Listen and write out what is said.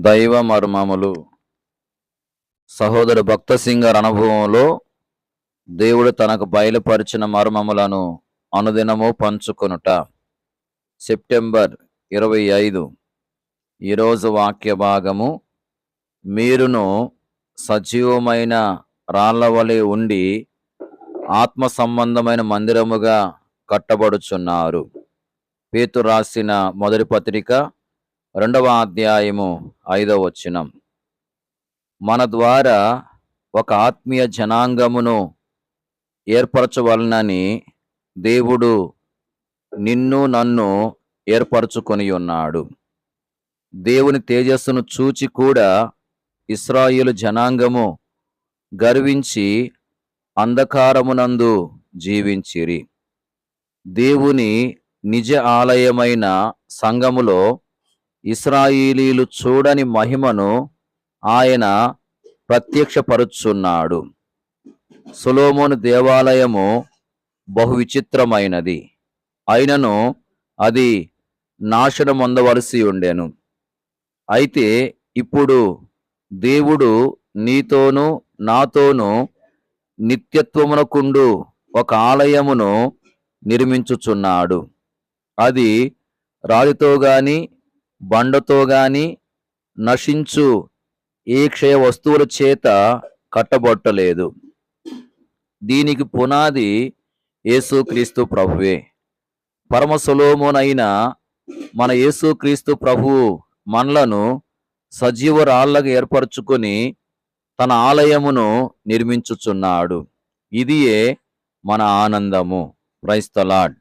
దైవ మర్మములు. సహోదరు భక్త సింగర్ అనుభవంలో దేవుడు తనకు బయలుపరిచిన మర్మములను అనుదినము పంచుకొనుట. సెప్టెంబర్ ఇరవై ఐదు. ఈరోజు వాక్య భాగము. మీరును సజీవమైన రాళ్ళ ఉండి ఆత్మ సంబంధమైన మందిరముగా కట్టబడుచున్నారు. పేతు రాసిన మొదటి పత్రిక రెండవ అధ్యాయము ఐదవ వచనం. మన ద్వారా ఒక ఆత్మీయ జనాంగమును ఏర్పరచవలనని దేవుడు నిన్ను నన్ను ఏర్పరచుకొని ఉన్నాడు. దేవుని తేజస్సును చూచి కూడా ఇస్రాయిలు జనాంగము గర్వించి అంధకారమునందు జీవించిరి. దేవుని నిజ ఆలయమైన సంఘములో ఇస్రాయిలీలు చూడని మహిమను ఆయన ప్రత్యక్షపరుచున్నాడు. సులోమోను దేవాలయము బహు విచిత్రమైనది అయినను అది నాశనం అందవలసి ఉండెను అయితే ఇప్పుడు దేవుడు నీతోనూ నాతోనూ నిత్యత్వమునకుండు ఒక ఆలయమును నిర్మించుచున్నాడు. అది రాజుతో గాని బండతో గాని నశించు ఏ క్షయ వస్తువుల చేత కట్టబొట్టలేదు. దీనికి పునాది యేసుక్రీస్తు ప్రభువే. పరమ సులోమునైన మన యేసుక్రీస్తు ప్రభువు మనలను సజీవ రాళ్ళగా ఏర్పరచుకొని తన ఆలయమును నిర్మించుచున్నాడు. ఇదియే మన ఆనందము. క్రైస్తలాడ్